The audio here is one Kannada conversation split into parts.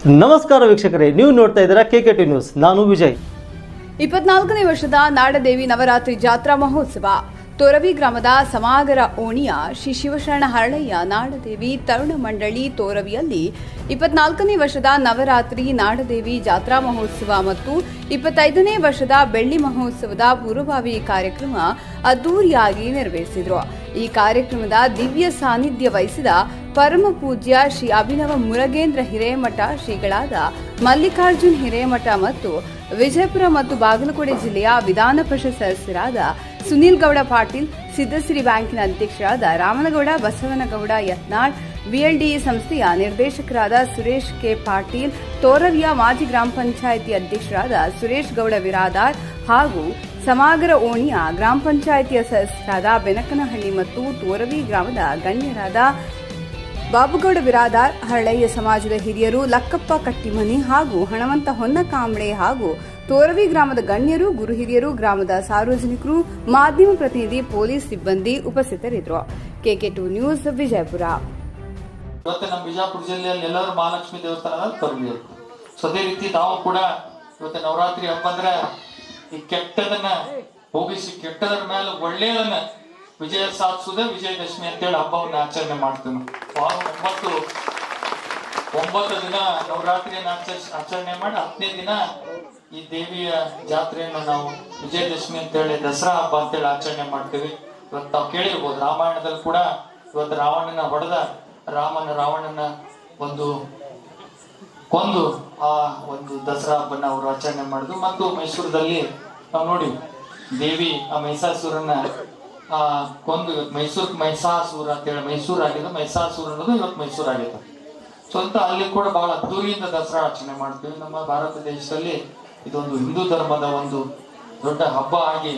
ನಮಸ್ಕಾರ ವೀಕ್ಷಕರೇ, ನೀವು ನೋಡ್ತಾ ಇದ್ದೀರಾ ಕೆ ಕೆ ಟಿ ನ್ಯೂಸ್ ನಾನು ವಿಜಯ್. ಇಪ್ಪತ್ನಾಲ್ಕನೇ ವರ್ಷದ ನಾಡದೇವಿ ನವರಾತ್ರಿ ಜಾತ್ರಾ ಮಹೋತ್ಸವ. ತೋರವಿ ಗ್ರಾಮದ ಸಮಾಗರ ಓಣಿಯ ಶ್ರೀ ಶಿವಶರಣ ಹರಳಯ್ಯ ನಾಡದೇವಿ ತರುಣ ಮಂಡಳಿ ತೋರವಿಯಲ್ಲಿ ಇಪ್ಪತ್ನಾಲ್ಕನೇ ವರ್ಷದ ನವರಾತ್ರಿ ನಾಡದೇವಿ ಜಾತ್ರಾ ಮಹೋತ್ಸವ ಮತ್ತು ಇಪ್ಪತ್ತೈದನೇ ವರ್ಷದ ಬೆಳ್ಳಿ ಮಹೋತ್ಸವದ ಪೂರ್ವಭಾವಿ ಕಾರ್ಯಕ್ರಮ ಅದ್ದೂರಿಯಾಗಿ ನೆರವೇರಿಸಿದರು. ಈ ಕಾರ್ಯಕ್ರಮದ ದಿವ್ಯ ಸಾನ್ನಿಧ್ಯ ವಹಿಸಿದ ಪರಮ ಪೂಜ್ಯ ಶ್ರೀ ಅಭಿನವ ಮುರಗೇಂದ್ರ ಹಿರೇಮಠ ಶ್ರೀಗಳಾದ ಮಲ್ಲಿಕಾರ್ಜುನ್ ಹಿರೇಮಠ ಮತ್ತು ವಿಜಯಪುರ ಮತ್ತು ಬಾಗಲಕೋಟೆ ಜಿಲ್ಲೆಯ ವಿಧಾನ ಪರಿಷತ್ ಸದಸ್ಯರಾದ ಸುನೀಲ್ ಗೌಡ ಪಾಟೀಲ್ ಸಿದ್ದಸಿರಿ ಬ್ಯಾಂಕಿನ ಅಧ್ಯಕ್ಷರಾದ ರಾಮನಗೌಡ, ಬಸವನಗೌಡ, ಯತ್ನಾಳ್ ಬಿಎಲ್ಡಿಇ ಸಂಸ್ಥೆಯ ನಿರ್ದೇಶಕರಾದ ಸುರೇಶ್ ಕೆ ಪಾಟೀಲ್, ತೋರವಿಯ ಮಾಜಿ ಗ್ರಾಮ ಪಂಚಾಯಿತಿ ಅಧ್ಯಕ್ಷರಾದ ಸುರೇಶ್ ಗೌಡ ವಿರಾದಾರ್ ಹಾಗೂ ಸಮಾಗರ ಓಣಿಯ ಗ್ರಾಮ ಪಂಚಾಯಿತಿಯ ಸದಸ್ಯರಾದ ಬೆನಕನಹಳ್ಳಿ ಮತ್ತು ತೋರವಿ ಗ್ರಾಮದ ಗಣ್ಯರಾದ ಬಾಬುಗೌಡ ಬಿರಾದಾರ್ ಹರಳಯ್ಯ ಸಮಾಜದ ಹಿರಿಯರು ಲಕ್ಕಪ್ಪ ಕಟ್ಟಿಮನಿ ಹಾಗೂ ಹಣವಂತ ಹೊನ್ನಕಾಂಬಳೆ ಹಾಗೂ ತೋರವಿ ಗ್ರಾಮದ ಗಣ್ಯರು, ಗುರು ಹಿರಿಯರು, ಗ್ರಾಮದ ಸಾರ್ವಜನಿಕರು, ಮಾಧ್ಯಮ ಪ್ರತಿನಿಧಿ, ಪೊಲೀಸ್ ಸಿಬ್ಬಂದಿ ಉಪಸ್ಥಿತರಿದ್ದರು. KK T news Vijayapura. ಇವತ್ತು ನಮ್ಮ ಬಿಜಾಪುರ ಜಿಲ್ಲೆಯಲ್ಲಿ ಎಲ್ಲರೂ ಮಹಾಲಕ್ಷ್ಮಿ ದೇವಸ್ಥಾನ ತರಬೇಕು ಸೊ, ಅದೇ ರೀತಿ ನಾವು ಕೂಡ ಇವತ್ತು ನವರಾತ್ರಿ ಹಬ್ಬ ಅಂದ್ರೆ ಈ ಕೆಟ್ಟದನ್ನ ಹೋಗಿಸಿ, ಕೆಟ್ಟದರ ಮೇಲೆ ಒಳ್ಳೆಯದನ್ನ ವಿಜಯ ಸಾಧಿಸೋದೇ ವಿಜಯದಶಮಿ ಅಂತೇಳಿ ಹಬ್ಬವನ್ನು ಆಚರಣೆ ಮಾಡ್ತೀವಿ ಒಂಬತ್ತು ಒಂಬತ್ತು ದಿನ ನವರಾತ್ರಿಯನ್ನು ಆಚರಿಸ್ ಆಚರಣೆ ಮಾಡಿ ಹತ್ತನೇ ದಿನ ಈ ದೇವಿಯ ಜಾತ್ರೆಯನ್ನು ನಾವು ವಿಜಯದಶಮಿ ಅಂತೇಳಿ ದಸರಾ ಹಬ್ಬ ಅಂತೇಳಿ ಆಚರಣೆ ಮಾಡ್ತೀವಿ. ಇವತ್ತು ನಾವು ಕೇಳಿರ್ಬೋದು, ರಾಮಾಯಣದಲ್ಲಿ ಕೂಡ ಇವತ್ತು ರಾವಣನ ಹೊಡೆದ ರಾಮನ ರಾವಣನ ಒಂದು ಕೊಂದು ಆ ಒಂದು ದಸರಾ ಹಬ್ಬನ ಅವರು ಆಚರಣೆ ಮಾಡಿದ್ರು. ಮತ್ತು ಮೈಸೂರದಲ್ಲಿ ನಾವು ನೋಡಿ ದೇವಿ ಆ ಮೈಸಾಸುರನ ಆ ಕೊಂದು ಇವತ್ತು ಮೈಸೂರು, ಮೈಸಾಸುರ ಅಂತೇಳಿ ಮೈಸೂರು ಆಗಿದೆ. ಮೈಸಾಸುರ ಅನ್ನೋದು ಇವತ್ತು ಮೈಸೂರು ಆಗಿದೆ. ಸೊ ಅಂತ ಅಲ್ಲಿ ಕೂಡ ಬಹಳ ಅದ್ದೂರಿಯಿಂದ ದಸರಾ ಆಚರಣೆ ಮಾಡ್ತೀವಿ. ನಮ್ಮ ಭಾರತ ದೇಶದಲ್ಲಿ ಇದೊಂದು ಹಿಂದೂ ಧರ್ಮದ ಒಂದು ದೊಡ್ಡ ಹಬ್ಬ ಆಗಿ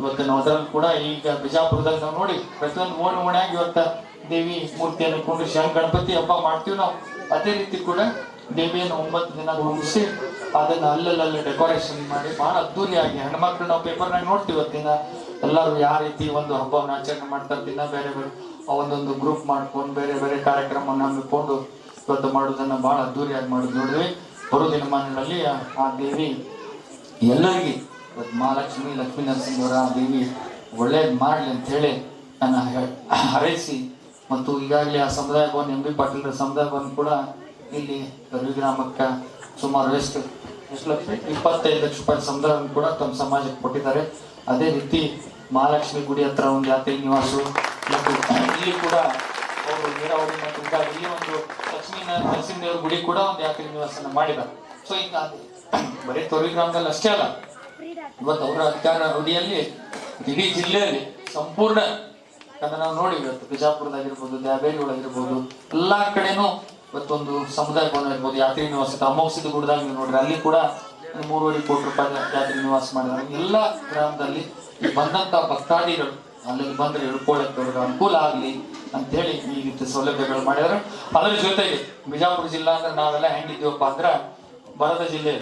ಇವತ್ತು ನಾವು ಅದರಲ್ಲಿ ಕೂಡ ಈಗ ಬಿಜಾಪುರದಲ್ಲಿ ನಾವು ನೋಡಿ, ಪ್ರತಿಯೊಂದು ಓಣಿ ಓಣಿಯಾಗಿ ಇವತ್ತು ದೇವಿ ಮೂರ್ತಿಯನ್ನು ಕೊಂಡು ಶಂಕ ಗಣಪತಿ ಹಬ್ಬ ಮಾಡ್ತೀವಿ ನಾವು. ಅದೇ ರೀತಿ ಕೂಡ ದೇವಿಯನ್ನು ಒಂಬತ್ತು ದಿನ ಮುಗಿಸಿ ಅದನ್ನ ಅಲ್ಲಲ್ಲಿ ಡೆಕೋರೇಷನ್ ಮಾಡಿ, ಬಹಳ ಅದ್ದೂರಿಯಾಗಿ ಹೆಣ್ಮಕ್ಳು ನಾವು ಪೇಪರ್ನಾಗ ನೋಡ್ತೀವಿ ಇವತ್ತಿನ ಎಲ್ಲರೂ ಯಾವ ರೀತಿ ಒಂದು ಹಬ್ಬವನ್ನು ಆಚರಣೆ ಮಾಡ್ತಾರೆ ದಿನ ಬೇರೆ ಬೇರೆ ಒಂದೊಂದು ಗ್ರೂಪ್ ಮಾಡ್ಕೊಂಡು ಬೇರೆ ಬೇರೆ ಕಾರ್ಯಕ್ರಮವನ್ನು ಹಮ್ಮಿಕೊಂಡು ಇವತ್ತು ಮಾಡೋದನ್ನ ಬಹಳ ಅದ್ದೂರಿಯಾಗಿ ಮಾಡೋದು. ನೋಡಿದ್ವಿ ಬರೋ ದಿನಮಾನಗಳಲ್ಲಿ ಆ- ದೇವಿ ಎಲ್ಲರಿಗೆ ಇವತ್ತು ಮಹಾಲಕ್ಷ್ಮಿ, ಲಕ್ಷ್ಮೀ ನರಸಿಂಹರ ಆ ದೇವಿ ಒಳ್ಳೇದು ಮಾಡಲಿ ಅಂತ ಹೇಳಿ ನನ್ನ ಹರೈಸಿ ಮತ್ತು ಈಗಾಗಲೇ ಆ ಸಮುದಾಯ ಭವನ ಎಂ ಬಿ ಪಾಟೀಲ್ರ ಸಮುದಾಯ ಭವನ ಕೂಡ ಇಲ್ಲಿ ಗರ್ವಿ ಗ್ರಾಮಕ್ಕೆ ಸುಮಾರು ಎಷ್ಟು ಎಷ್ಟು ಲಕ್ಷ, ಇಪ್ಪತ್ತೈದು ಲಕ್ಷ ರೂಪಾಯಿ ಸಮುದಾಯವನ್ನು ಕೂಡ ತಮ್ಮ ಸಮಾಜಕ್ಕೆ ಕೊಟ್ಟಿದ್ದಾರೆ. ಅದೇ ರೀತಿ ಮಹಾಲಕ್ಷ್ಮಿ ಗುಡಿ ಹತ್ರ ಒಂದು ಯಾತ್ರೆ ನಿವಾಸು ಮತ್ತು ಇಲ್ಲಿ ಕೂಡ ಅವರು ನೀರಾವರಿ ಮತ್ತು ಇಲ್ಲಿ ಒಂದು ಲಕ್ಷ್ಮೀ ನರಸಿಂಹದೇವರ ಗುಡಿ ಕೂಡ ಒಂದು ಯಾತ್ರೆ ನಿವಾಸನ ಮಾಡಿದ್ದಾರೆ. ಸೊ ಈಗ ಬರೀ ತೊರಿ ಗ್ರಾಮದಲ್ಲಿ ಅಷ್ಟೇ ಅಲ್ಲ, ಇವತ್ತು ಅವರ ಅಧಿಕಾರ ಅವಧಿಯಲ್ಲಿ ಇಡೀ ಜಿಲ್ಲೆಯಲ್ಲಿ ಸಂಪೂರ್ಣ ಯಾಕಂದ್ರೆ ನಾವು ನೋಡಿ, ಇವತ್ತು ಬಿಜಾಪುರದಾಗಿರ್ಬೋದು ದ್ಯಾಬೇಲಿ ಒಳಗಿರ್ಬೋದು ಎಲ್ಲಾ ಕಡೆನೂ ಇವತ್ತೊಂದು ಸಮುದಾಯ ಭವನ ಇರ್ಬೋದು ಯಾತ್ರಿ ನಿವಾಸ ಗುಡ್ದಾಗ ನೀವು ನೋಡ್ರಿ, ಅಲ್ಲಿ ಕೂಡ ಮೂರುವರೆ ಕೋಟಿ ರೂಪಾಯಿ ಯಾತ್ರಿ ನಿವಾಸ ಮಾಡಿದ್ದಾರೆ ಎಲ್ಲ ಗ್ರಾಮದಲ್ಲಿ ಬಂದಂಥ ಭಕ್ತಾದಿಗಳು ಅಲ್ಲಿಗೆ ಬಂದ್ರೆ ಇಳ್ಕೊಳ್ಳಕ್ಕೆ ಅವ್ರಿಗೆ ಅನುಕೂಲ ಆಗ್ಲಿ ಅಂತ ಹೇಳಿ ಈ ರೀತಿ ಸೌಲಭ್ಯಗಳು ಮಾಡಿದ್ರು. ಅದರ ಜೊತೆಗೆ ಬಿಜಾಪುರ ಜಿಲ್ಲಾ ಅಂದ್ರೆ ನಾವೆಲ್ಲ ಹೆಂಗಿದ್ದೀವಪ್ಪ ಅಂದ್ರ ಬರದ ಜಿಲ್ಲೆ.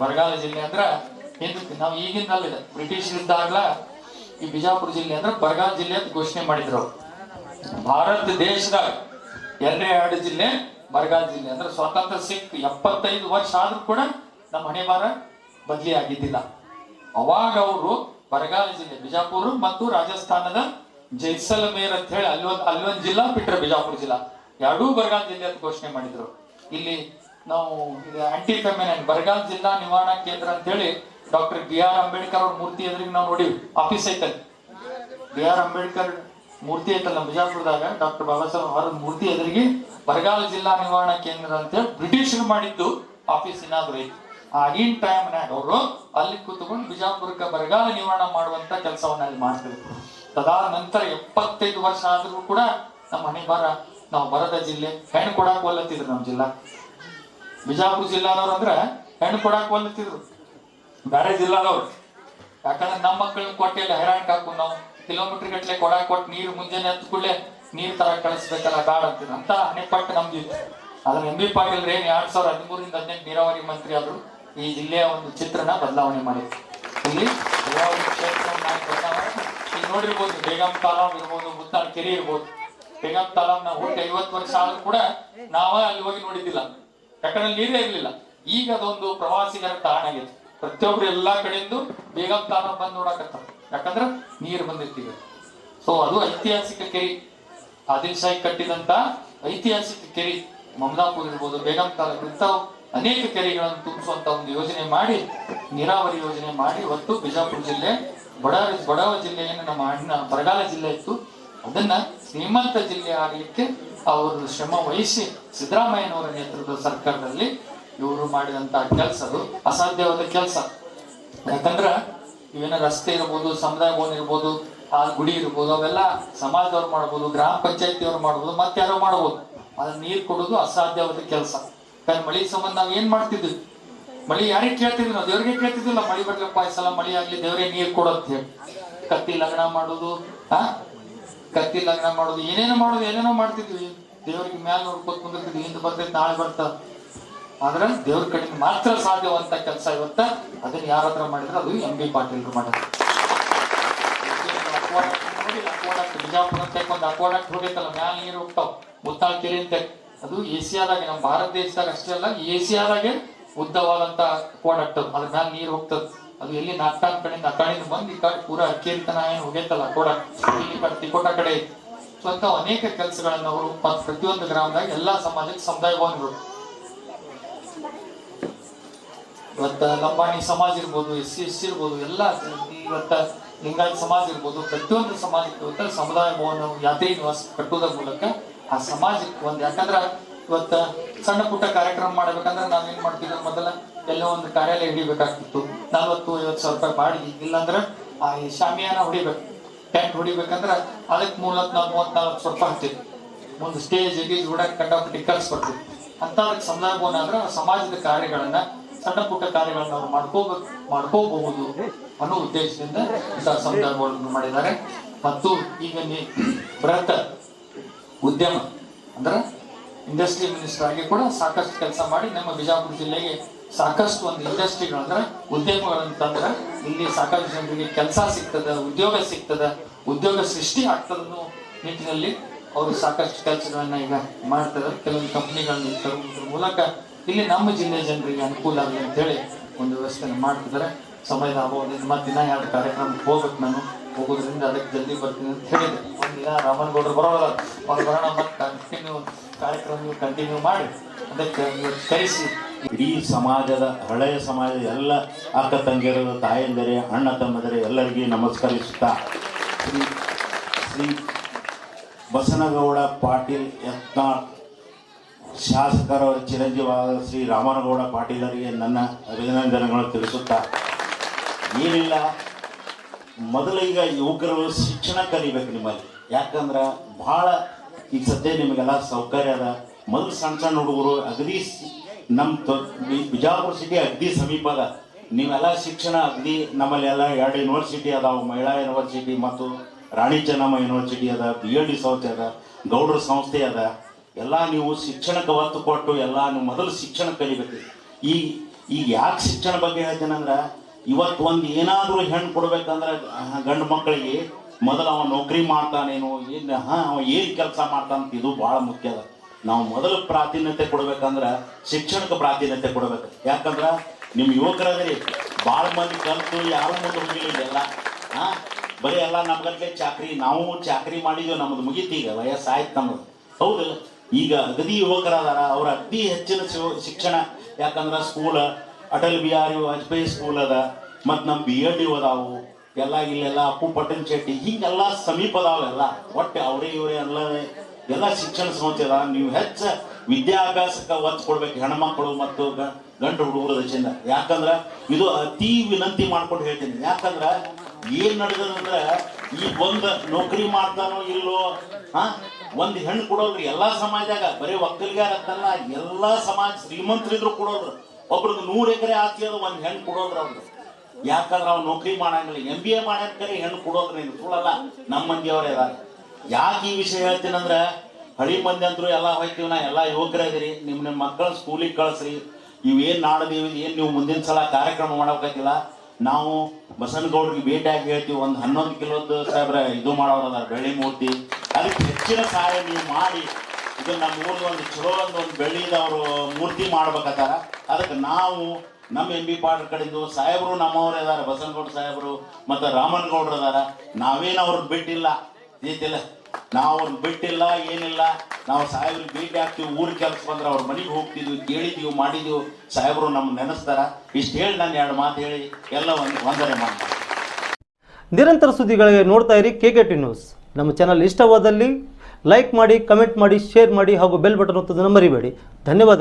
ಬರಗಾಲ ಜಿಲ್ಲೆ ಅಂದ್ರ ಹಿಂದಕ್ಕೆ ನಾವು ಈಗಿಂದಲ್ಲಿದೆ ಬ್ರಿಟಿಷ್ ಇದ್ದಾಗ್ಲ ಈ ಬಿಜಾಪುರ ಜಿಲ್ಲೆ ಅಂದ್ರೆ ಬರಗಾಲ ಜಿಲ್ಲೆ ಅಂತ ಘೋಷಣೆ ಮಾಡಿದ್ರು ಭಾರತ ದೇಶದಾಗ ಎರಡೇ ಎರಡು ಜಿಲ್ಲೆ ಬರಗಾಲ ಜಿಲ್ಲೆ ಅಂದ್ರೆ ಸ್ವಾತಂತ್ರ್ಯ ಸಿಕ್ ಎಪ್ಪತ್ತೈದು ವರ್ಷ ಆದ್ರೂ ಕೂಡ ನಮ್ಮ ಹಣೆ ಬಾರ ಬದಲಿ ಆಗಿದ್ದಿಲ್ಲ. ಅವಾಗ ಅವರು ಬರಗಾಲ ಜಿಲ್ಲೆ ಬಿಜಾಪುರ ಮತ್ತು ರಾಜಸ್ಥಾನದ ಜೈಸಲ್ಮೇರ್ ಅಂತ ಹೇಳಿ ಅಲ್ಲೊಂದು ಒಂದು ಜಿಲ್ಲಾ ಬಿಟ್ಟರೆ ಬಿಜಾಪುರ ಜಿಲ್ಲಾ. ಎರಡೂ ಬರಗಾಲ ಜಿಲ್ಲೆ ಅಂತ ಘೋಷಣೆ ಮಾಡಿದ್ರು. ಇಲ್ಲಿ ನಾವು ಆಂಟಿ ಫೆಮಿನೈನ್ ಬರಗಾಲ ಜಿಲ್ಲಾ ನಿವಾರಣಾ ಕೇಂದ್ರ ಅಂತ ಹೇಳಿ ಡಾಕ್ಟರ್ ಬಿ ಆರ್ ಅಂಬೇಡ್ಕರ್ ಅವ್ರ ಮೂರ್ತಿ ಎದುರಿಗೆ ನಾವು ನೋಡಿವಿ. ಆಫೀಸ್ ಐತಲ್ಲಿ. ಬಿ ಆರ್ ಅಂಬೇಡ್ಕರ್ ಮೂರ್ತಿ ಐತಲ್ಲ ಬಿಜಾಪುರದಾಗ, ಡಾಕ್ಟರ್ ಬಾಬಾ ಸಾಹೇಬ್ ಅವರ ಮೂರ್ತಿ ಎದುರಿಗೆ ಬರಗಾಲ ಜಿಲ್ಲಾ ನಿವಾರಣಾ ಕೇಂದ್ರ ಅಂತ ಹೇಳಿ ಬ್ರಿಟಿಷರು ಮಾಡಿದ್ದು ಆಫೀಸ್ ಏನಾದ್ರು ಐತಿ. ಆಗಿನ ಟೈಮ್ನಾಗ ಅವರು ಅಲ್ಲಿ ಕೂತ್ಕೊಂಡು ಬಿಜಾಪುರಕ್ಕೆ ಬರಗಾಲ ನಿವಾರಣೆ ಮಾಡುವಂತ ಕೆಲಸವನ್ನ ಅಲ್ಲಿ ಮಾಡ್ತಿದ್ರು. ಅದಾದ ನಂತರ ಎಪ್ಪತ್ತೈದು ವರ್ಷ ಆದ್ರೂ ಕೂಡ ನಮ್ಮ ಹಣೆ ಬರ ನಾವು ಬರದ ಜಿಲ್ಲೆ ಹೆಣ್ಣು ಕೊಡಾಕ್ ಒಲ್ಲತ್ತಿದ್ರು ನಮ್ಮ ಜಿಲ್ಲಾ. ಬಿಜಾಪುರ ಜಿಲ್ಲಾದವ್ರು ಅಂದ್ರೆ ಹೆಣ್ಣು ಕೊಡಾಕ್ ಒಲ್ಲತ್ತಿದ್ರು. ಬೇರೆ ಜಿಲ್ಲಾದವ್ರು. ಯಾಕಂದ್ರೆ ನಮ್ಮ ಮಕ್ಕಳನ್ನ ಕೊಟ್ಟಿಲ್ಲ ಹೈರಾಣ್ ನಾವು. ಕಿಲೋಮೀಟರ್ ಗಟ್ಲೆ ಕೊಡ ಕೊಟ್ಟು ನೀರು ಮುಂಜಾನೆ ಹತ್ತು ಕೂಡಲೇ ನೀರ್ ತರ ಕಳಿಸ್ಬೇಕಲ್ಲ ಗಾಡ್ ಅಂತೀರ ಅಂತ ಹಣೆಪಟ್ಟು ನಮ್ದು ಅದನ್ನ ಅದ್ರ ಎಂ ಬಿ ಪಾಟೀಲ್ ಏನ್ ಎರಡ್ ಸಾವಿರದ ಹದಿಮೂರಿಂದ ಹದಿನೆಂಟು ನೀರಾವರಿ ಮಂತ್ರಿ ಆದ್ರು. ಈ ಜಿಲ್ಲೆಯ ಒಂದು ಚಿತ್ರನ ಬದಲಾವಣೆ ಮಾಡಿದೆ ಇಲ್ಲಿ ಈಗ ನೋಡಿರ್ಬೋದು ಬೇಗಂ ತಾಲಾಮ್ ಇರ್ಬೋದು ಮುತ್ತಾಳ ಕೆರೆ ಇರ್ಬೋದು. ಬೇಗಂ ತಾಲಾಮ್ ನಾವು ಹುಟ್ಟಿ ಐವತ್ತು ವರ್ಷ ಆದ್ರೂ ಕೂಡ ನಾವೇ ಅಲ್ಲಿ ಹೋಗಿ ನೋಡಿದ್ದಿಲ್ಲ. ಯಾಕಂದ್ರೆ ನೀರೇ ಇರಲಿಲ್ಲ. ಈಗ ಅದೊಂದು ಪ್ರವಾಸಿಗರ ತಾಣ ಆಗಿತ್ತು ಪ್ರತಿಯೊಬ್ರು ಎಲ್ಲಾ ಕಡೆಯಿಂದ ಬೇಗಂ ತಾಲಾಮ್ ಬಂದು ನೋಡಕತ್ತಾರ. ಯಾಕಂದ್ರೆ ನೀರು ಬಂದಿರ್ತೀವಿ. ಸೊ ಅದು ಐತಿಹಾಸಿಕ ಕೆರೆ. ಆದಿಲ್ ಶಾಹಿ ಕಟ್ಟಿದಂತ ಐತಿಹಾಸಿಕ ಕೆರೆ. ಮಮದಾಪುರ್ ಇರ್ಬೋದು, ಬೇಗಂ ತಾಲೂಕು ಇಂಥವು ಅನೇಕ ಕೆರೆಗಳನ್ನು ತುಂಬಿಸುವಂತ ಒಂದು ಯೋಜನೆ ಮಾಡಿ, ನೀರಾವರಿ ಯೋಜನೆ ಮಾಡಿ ಇವತ್ತು ಬಿಜಾಪುರ ಜಿಲ್ಲೆ ಬಡ ಬಡವ ಜಿಲ್ಲೆಯನ್ನು ನಮ್ಮ ಅಣ್ಣ ಬರಗಾಲ ಜಿಲ್ಲೆ ಇತ್ತು. ಅದನ್ನ ಶ್ರೀಮಂತ ಜಿಲ್ಲೆ ಆಗಲಿಕ್ಕೆ ಅವರು ಶ್ರಮ ವಹಿಸಿ ಸಿದ್ದರಾಮಯ್ಯನವರ ನೇತೃತ್ವದ ಸರ್ಕಾರದಲ್ಲಿ ಇವರು ಮಾಡಿದಂತ ಕೆಲಸ ಅದು. ಅಸಾಧ್ಯವಾದ ಕೆಲಸ. ಯಾಕಂದ್ರ ಇವೇನ ರಸ್ತೆ ಇರ್ಬೋದು, ಸಮುದಾಯ ಭವನ ಇರ್ಬೋದು, ಆ ಗುಡಿ ಇರ್ಬೋದು, ಅವೆಲ್ಲ ಸಮಾಜದವ್ರು ಮಾಡ್ಬೋದು, ಗ್ರಾಮ ಪಂಚಾಯತಿಯವ್ರು ಮಾಡ್ಬೋದು ಮತ್ತೆ ಯಾರೋ ಮಾಡ್ಬೋದು. ಅದ್ರ ನೀರು ಕೊಡೋದು ಅಸಾಧ್ಯವಾದ ಕೆಲಸ. ಯಾಕಂದ್ರೆ ಮಳಿ ಸಂಬಂಧ ನಾವು ಏನ್ ಮಾಡ್ತಿದ್ವಿ? ಮಳಿ ಯಾರಿಗೆ ಕೇಳ್ತಿದ್ವಿ ನಾವು? ದೇವ್ರಿಗೆ ಕೇಳ್ತಿದ್ದಿಲ್ಲ ಮಳಿ ಬರ್ಲಪ್ಪ, ಈ ಸಲ ಮಳಿ ಆಗ್ಲಿ ದೇವ್ರಿಗೆ ನೀರ್ ಕೊಡು ಅಂತ ಹೇಳಿ. ಕತ್ತಿ ಲಗ್ನ ಮಾಡೋದು, ಆ? ಕತ್ತಿ ಲಗ್ನ ಮಾಡೋದು, ಏನೇನೋ ಮಾಡೋದು, ಏನೇನೋ ಮಾಡ್ತಿದ್ವಿ. ದೇವ್ರಿಗೆ ಮ್ಯಾಲ ನೋಡ್ಕೊತ ಕುಂದಿರ್ತಿದ್ವಿ. ಹಿಂದ್ ಬರ್ತೈತಿ, ನಾಳೆ ಬರ್ತ. ಆದ್ರೆ ದೇವ್ರ ಕಡೆಗೆ ಮಾತ್ರ ಸಾಧ್ಯವಂತ ಕೆಲಸ ಇವತ್ತ. ಅದನ್ನ ಯಾರ ಹತ್ರ ಮಾಡಿದ್ರೆ? ಅದು ಎಂ ಬಿ ಪಾಟೀಲ್ರು ಮಾಡಿದ್ರು. ಬಿಜಾಪುರ ಒಂದು ಅಕ್ವಾಡಕ್ಟ್ ಹೋಗೈತಲ್ಲ, ಮ್ಯಾಲ ನೀರು ಹೋಗ್ತಾವ. ಮುತ್ತಾಳ ಕೆರೆ ಅಂತ. ಅದು ಏಷ್ಯಾದಾಗೆ ನಮ್ಮ ಭಾರತ ದೇಶದಾಗ ಅಷ್ಟೇ ಅಲ್ಲ ಏಷ್ಯಾದಾಗೆ ಉದ್ದವಾದಂತ ಕೋಡ್ ಅದು ಅದ್ರ ಮ್ಯಾಲ ನೀರು ಹೋಗ್ತದ. ಅದು ಎಲ್ಲಿ ನಾಗ್ತಾನ್ ಕಡೆಯಿಂದ ಆ ಕಡೆಯಿಂದ ಬಂದು ಈ ಕಡೆ ಪೂರ ಅಕ್ಕೇರಿ ತನ ಏನು ಹೋಗೈತಲ್ಲ ಕೋಡ ಇಲ್ಲಿ ಕಡೆ ತಿಕೋಟ ಕಡೆ ಸೊ ಅಂತ ಅನೇಕ ಕೆಲಸಗಳನ್ನ ಅವರು ಮತ್ತು ಪ್ರತಿಯೊಂದು ಗ್ರಾಮದಾಗ ಎಲ್ಲಾ ಸಮಾಜಕ್ಕೆ ಸಮುದಾಯ ಭವನಗಳು ಇವತ್ತ ಲಂಬಾಣಿ ಸಮಾಜ ಇರ್ಬೋದು, ಎಸ್ ಸಿ ಎಸ್ ಸಿ ಇರ್ಬೋದು, ಎಲ್ಲ ಇವತ್ತ ಲಿಂಗಾಯತ ಸಮಾಜ ಇರ್ಬೋದು, ಪ್ರತಿಯೊಂದು ಸಮಾಜಕ್ಕೆ ಇವತ್ತ ಸಮುದಾಯ ಭವನ ಯಾತ್ರಿ ನಿವಾಸ ಕಟ್ಟುವುದರ ಮೂಲಕ ಆ ಸಮಾಜಕ್ಕೆ ಒಂದು ಯಾಕಂದ್ರ ಇವತ್ತ ಸಣ್ಣ ಪುಟ್ಟ ಕಾರ್ಯಕ್ರಮ ಮಾಡ್ಬೇಕಂದ್ರೆ ನಾವು ಏನ್ ಮಾಡ್ತಿದ್ರು ಮೊದಲ ಎಲ್ಲೋ ಒಂದು ಕಾರ್ಯಾಲಯ ಹಿಡಿಬೇಕಾಗ್ತಿತ್ತು. ನಲ್ವತ್ತು, ಐವತ್ತು ಸಾವಿರ ರೂಪಾಯಿ ಬಾಡಿಗೆ. ಇಲ್ಲಾಂದ್ರ ಆ ಶಾಮಿಯಾನ ಹೊಡಿಬೇಕು. ಟೆಂಟ್ ಹೊಡಿಬೇಕಂದ್ರ ಅದಕ್ಕೆ ಮೂವತ್ ನಾವು ಮೂವತ್ ನಾಲ್ಕು ಸಾವಿರ ರೂಪಾಯಿ ಹಾಕ್ತಿದ್ವಿ ಒಂದು ಸ್ಟೇಜ್ ಗೀಜ್ ಹುಡಕ್ ಬರ್ತದೆ ಅಂತದಕ್ಕೆ ಅದಕ್ಕೆ ಭವನ ಅಂದ್ರೆ ಸಮಾಜದ ಕಾರ್ಯಗಳನ್ನ ಸಣ್ಣ ಪುಟ್ಟ ಕಾರ್ಯಗಳನ್ನ ಅವ್ರು ಮಾಡ್ಕೋಬೇಕು ಮಾಡ್ಕೋಬಹುದು ಅನ್ನೋ ಉದ್ದೇಶದಿಂದ ಇಂತಹ ಸಂದರ್ಭಗಳನ್ನು ಮಾಡಿದ್ದಾರೆ. ಮತ್ತು ಈಗ ಬೃಹತ್ ಉದ್ಯಮ, ಅಂದ್ರೆ ಇಂಡಸ್ಟ್ರಿ ಮಿನಿಸ್ಟರ್ ಆಗಿ ಕೂಡ ಸಾಕಷ್ಟು ಕೆಲಸ ಮಾಡಿ ನಮ್ಮ ಬಿಜಾಪುರ ಜಿಲ್ಲೆಗೆ ಸಾಕಷ್ಟು ಒಂದು ಇಂಡಸ್ಟ್ರಿಗಳು ಅಂದ್ರೆ ಉದ್ಯಮಗಳಂತಂದ್ರೆ ಇಲ್ಲಿ ಸಾಕಷ್ಟು ಜನರಿಗೆ ಕೆಲಸ ಸಿಗ್ತದ, ಉದ್ಯೋಗ ಸಿಗ್ತದ, ಉದ್ಯೋಗ ಸೃಷ್ಟಿ ಆಗ್ತದ ನಿಟ್ಟಿನಲ್ಲಿ ಅವರು ಸಾಕಷ್ಟು ಕೆಲಸಗಳನ್ನ ಈಗ ಮಾಡ್ತಾರೆ. ಕೆಲವೊಂದು ಕಂಪ್ನಿಗಳನ್ನು ತರುವುದ್ರ ಮೂಲಕ ಇಲ್ಲಿ ನಮ್ಮ ಜಿಲ್ಲೆಯ ಜನರಿಗೆ ಅನುಕೂಲ ಆಗಲಿ ಅಂತ ಹೇಳಿ ಒಂದು ವ್ಯವಸ್ಥೆನ ಮಾಡ್ತಿದ್ದಾರೆ. ಸಮಯದ ಅಭಾವದಿಂದ ಮತ್ತೆ ದಿನ ಎರಡು ಕಾರ್ಯಕ್ರಮಕ್ಕೆ ಹೋಗ್ಬೇಕು ನಾನು. ಹೋಗೋದ್ರಿಂದ ಅದಕ್ಕೆ ಜಲ್ದಿ ಬರ್ತೀನಿ ಅಂತ ಹೇಳಿದೆ. ಒಂದಿನ ರಾಮನಗೌಡರು ಬರೋಲ್ಲ. ಅವ್ರು ಬರೋಣ ಮತ್ತೆ ಕಂಟಿನ್ಯೂ ಕಾರ್ಯಕ್ರಮ ಕಂಟಿನ್ಯೂ ಮಾಡಿ, ಅದಕ್ಕೆ ಕರೆಸಿ. ಇಡೀ ಸಮಾಜದ, ಹಳೆಯ ಸಮಾಜದ ಎಲ್ಲ ಅಕ್ಕ ತಂಗಿಯರು ತಾಯಂದಿರೆ ಅಣ್ಣ ತಮ್ಮದರೆ ಎಲ್ಲರಿಗೂ ನಮಸ್ಕರಿಸುತ್ತಾ. ಶ್ರೀ ಶ್ರೀ ಬಸನಗೌಡ ಪಾಟೀಲ್ ಯತ್ನಾಳ್ ಶಾಸಕರ ಚಿರಂಜೀವಾದ ಶ್ರೀ ರಾಮನಗೌಡ ಪಾಟೀಲರಿಗೆ ನನ್ನ ಅಭಿನಂದನೆಗಳು ತಿಳಿಸುತ್ತಾ. ಏನಿಲ್ಲ ಮೊದಲು ಈಗ ಯುವಕರು ಶಿಕ್ಷಣ ಕಲಿಬೇಕು ನಿಮ್ಮಲ್ಲಿ. ಯಾಕಂದ್ರೆ ಭಾಳ ಈಗ ಸದ್ಯ ನಿಮಗೆಲ್ಲ ಸೌಕರ್ಯ ಅದ. ಮೊದಲು ಸಣ್ಣ ಸಣ್ಣ ಹುಡುಗರು ಅಗದಿ ನಮ್ಮ ಬಿಜಾಪುರ ಸಿಟಿ ಅಗದಿ ಸಮೀಪ ಅದ. ನೀವೆಲ್ಲ ಶಿಕ್ಷಣ ಅಗದಿ ನಮ್ಮಲ್ಲಿ ಎಲ್ಲ ಎರಡು ಯೂನಿವರ್ಸಿಟಿ ಅದಾವ, ಮಹಿಳಾ ಯೂನಿವರ್ಸಿಟಿ ಮತ್ತು ರಾಣಿ ಚೆನ್ನಮ್ಮ ಯೂನಿವರ್ಸಿಟಿ ಅದ ಬಿ ಎಲ್ ಡಿ ಸಂಸ್ಥೆ ಅದ, ಗೌಡ್ರ ಸಂಸ್ಥೆ ಅದ. ಎಲ್ಲ ನೀವು ಶಿಕ್ಷಣಕ್ಕೆ ಒತ್ತು ಕೊಟ್ಟು ಎಲ್ಲ ನೀವು ಮೊದಲು ಶಿಕ್ಷಣ ಕಲಿಬೇಕು. ಈಗ ಈಗ ಯಾಕೆ ಶಿಕ್ಷಣ ಬಗ್ಗೆ ಹೇಳ್ತೇನೆ ಇವತ್ತು ಒಂದು ಏನಾದರೂ ಹೆಣ್ಣು ಕೊಡ್ಬೇಕಂದ್ರೆ ಗಂಡು ಮಕ್ಕಳಿಗೆ ಮೊದಲು ಅವ ನೌಕರಿ ಮಾಡ್ತಾನೇನು, ಏನು ಹಾಂ ಅವ ಏನು ಕೆಲಸ ಮಾಡ್ತಾನಂತ ಇದು ಭಾಳ ಮುಖ್ಯ ಅದ. ನಾವು ಮೊದಲು ಪ್ರಾಧಾನ್ಯತೆ ಕೊಡ್ಬೇಕಂದ್ರೆ ಶಿಕ್ಷಣಕ್ಕೆ ಪ್ರಾಧಾನ್ಯತೆ ಕೊಡ್ಬೇಕು. ಯಾಕಂದ್ರೆ ನಿಮ್ಮ ಯುವಕರಾದ್ರಿ ಭಾಳ ಮಂದಿ ಕಲಿತು, ಯಾರು ಮುಂದೆ ಹೋಗಿಲ್ಲ ಹಾಂ ಬರೀ ಎಲ್ಲ ನಮ್ಗಟ್ಲೆ ಚಾಕ್ರಿ, ನಾವು ಚಾಕ್ರಿ ಮಾಡಿದ್ವಿ, ನಮ್ದು ಮುಗೀತು ಈಗ, ವಯಸ್ಸಾಯ್ತು ನಮ್ಮದು ಹೌದು, ಈಗ ಅಗದಿ ಯುವಕರಾದಾರ, ಅವ್ರ ಅತಿ ಹೆಚ್ಚಿನ ಶಿಕ್ಷಣ, ಯಾಕಂದ್ರೆ ಸ್ಕೂಲ್ ಅಟಲ್ ಬಿಹಾರಿ ವಾಜಪೇಯಿ ಸ್ಕೂಲ್ ಅದ, ಮತ್ತು ನಮ್ಮ ಬಿ ಎಲ್ ಡಿ ಅದಾವು ಎಲ್ಲ ಇಲ್ಲೆಲ್ಲ ಅಪ್ಪು ಪಟ್ಟಣ ಶೆಟ್ಟಿ, ಹಿಂಗೆಲ್ಲ ಸಮೀಪ ಅದಾವ ಎಲ್ಲ. ಒಟ್ಟು ಅವರೇ ಇವರೇ ಎಲ್ಲ ಎಲ್ಲ ಶಿಕ್ಷಣ ಸಂಸ್ಥೆ ಅದ. ನೀವು ಹೆಚ್ಚು ವಿದ್ಯಾಭ್ಯಾಸಕ್ಕೆ ಒತ್ತು ಕೊಡ್ಬೇಕು ಹೆಣ್ಮಕ್ಳು ಮತ್ತು ಗಂಡು ಹುಡುಗರ ದಶೆಯಿಂದ ಯಾಕಂದ್ರೆ ಇದು ಅತಿ ವಿನಂತಿ ಮಾಡ್ಕೊಂಡು ಹೇಳ್ತೀನಿ. ಯಾಕಂದ್ರೆ ಏನ್ ನಡೆದಂದ್ರೆ ಈ ಒಂದ್ ನೌಕರಿ ಮಾಡ್ತಾನೋ ಇಲ್ಲೋ ಹಾ ಒಂದ್ ಹೆಣ್ಣು ಕೊಡೋಲ್ರಿ ಎಲ್ಲಾ ಸಮಾಜದಾಗ ಬರೀ ಒಕ್ಕಲಿಗಾರ ಎಲ್ಲಾ ಸಮಾಜ ಶ್ರೀಮಂತರಿದ್ರು ಕೊಡೋಲ್ರು ಒಬ್ರದ್ದು ನೂರ್ ಎಕರೆ ಆಸ್ತಿ ಅದು ಒಂದ್ ಹೆಣ್ಣು ಕೊಡೋದ್ರ ಅವ್ರಿಗೆ ಯಾಕಂದ್ರೆ ಅವ್ನು ನೌಕರಿ ಮಾಡಂಗಿಲ್ಲ. ಎಂ ಬಿ ಎ ಮಾಡ್ಯಾರ ಹೆಣ್ಣು ಕೊಡೋದ್ರಿ ಇದು ಸುಳ್ಳಲ್ಲ. ನಮ್ಮ ಮಂದಿಯವರೇ ಅದಾರ. ಯಾಕೆ ಈ ವಿಷಯ ಹೇಳ್ತೀನಂದ್ರ ಹಳಿ ಮಂದಿ ಅಂದ್ರು ಎಲ್ಲ ಹೋಯ್ತೀವಿ ನಾ, ಎಲ್ಲ ಯುವಕರೇ ಇದೀರಿ. ನಿಮ್ ನಿಮ್ಮ ಮಕ್ಕಳ ಸ್ಕೂಲಿಗೆ ಕಳಿಸ್ರಿ. ಇವೇನ್ ಏನು ಏನ್ ನೀವು ಮುಂದಿನ ಸಲ ಕಾರ್ಯಕ್ರಮ ಮಾಡಬೇಕಾಗಿಲ್ಲ ನಾವು ಬಸನಗೌಡ್ರಿಗೆ ಭೇಟಿಯಾಗಿ ಹೇಳ್ತೀವಿ. ಒಂದು ಹನ್ನೊಂದು ಕಿಲೋದ ಸಾಹೇಬ್ರ ಇದು ಮಾಡೋರದಾರ ಬೆಳ್ಳಿ ಮೂರ್ತಿ. ಅದಕ್ಕೆ ಹೆಚ್ಚಿನ ಸಹಾಯ ನೀವು ಮಾಡಿ. ಇದು ನಮ್ಮ ಊರಿಗೆ ಒಂದು ಚಲೋ ಒಂದು ಬೆಳ್ಳಿದ ಅವರು ಮೂರ್ತಿ ಮಾಡ್ಬೇಕತ್ತಾರ. ಅದಕ್ಕೆ ನಾವು ನಮ್ಮ ಎಂ ಬಿ ಪಾಟೀಲ್ ಕಡೆಂದು ಸಾಹೇಬರು ನಮ್ಮವ್ರು ಇದಾರೆ ಬಸನಗೌಡ ಸಾಹೇಬರು ಮತ್ತು ರಾಮನಗೌಡ್ರು ಅದಾರ ನಾವೇನು ಅವ್ರನ್ನ ಬಿಟ್ಟಿಲ್ಲ. ಇದಿಲ್ಲ ನಾವು ಅವ್ರನ್ನ ಬಿಟ್ಟಿಲ್ಲ, ಏನಿಲ್ಲ. ನಾವು ಸಾಹೇಬ್ರಿಗೆ ಭೇಟಿ ಆಗ್ತೀವಿ ಊರ್ ಕೆಲಸ ಬಂದ್ರೆ ಅವ್ರ ಮನೆಗೆ ಹೋಗ್ತಿದ್ವಿ ಕೇಳಿದೀವಿ ಮಾಡಿದೀವಿ ಸಾಹೇಬರು ನಮ್ಮ ನೆನೆಸ್ತಾರ. ಇಷ್ಟು ಹೇಳಿ ನಾನು ಎರಡು ಮಾತು ಹೇಳಿ, ಎಲ್ಲ ಒಂದು ವಂದನೆ ಮಾಡ್ತಾರೆ ನಿರಂತರ ಸುದ್ದಿಗಳಿಗೆ ನೋಡ್ತಾ ಇರಿ ಕೆ ಕೆ ಟಿ ನ್ಯೂಸ್ ನಮ್ಮ ಚಾನಲ್ ಇಷ್ಟವಾದಲ್ಲಿ ಲೈಕ್ ಮಾಡಿ ಕಮೆಂಟ್ ಮಾಡಿ ಶೇರ್ ಮಾಡಿ ಹಾಗೂ ಬೆಲ್ ಬಟನ್ ಒತ್ತೋದನ್ನು ಮರಿಬೇಡಿ. ಧನ್ಯವಾದ.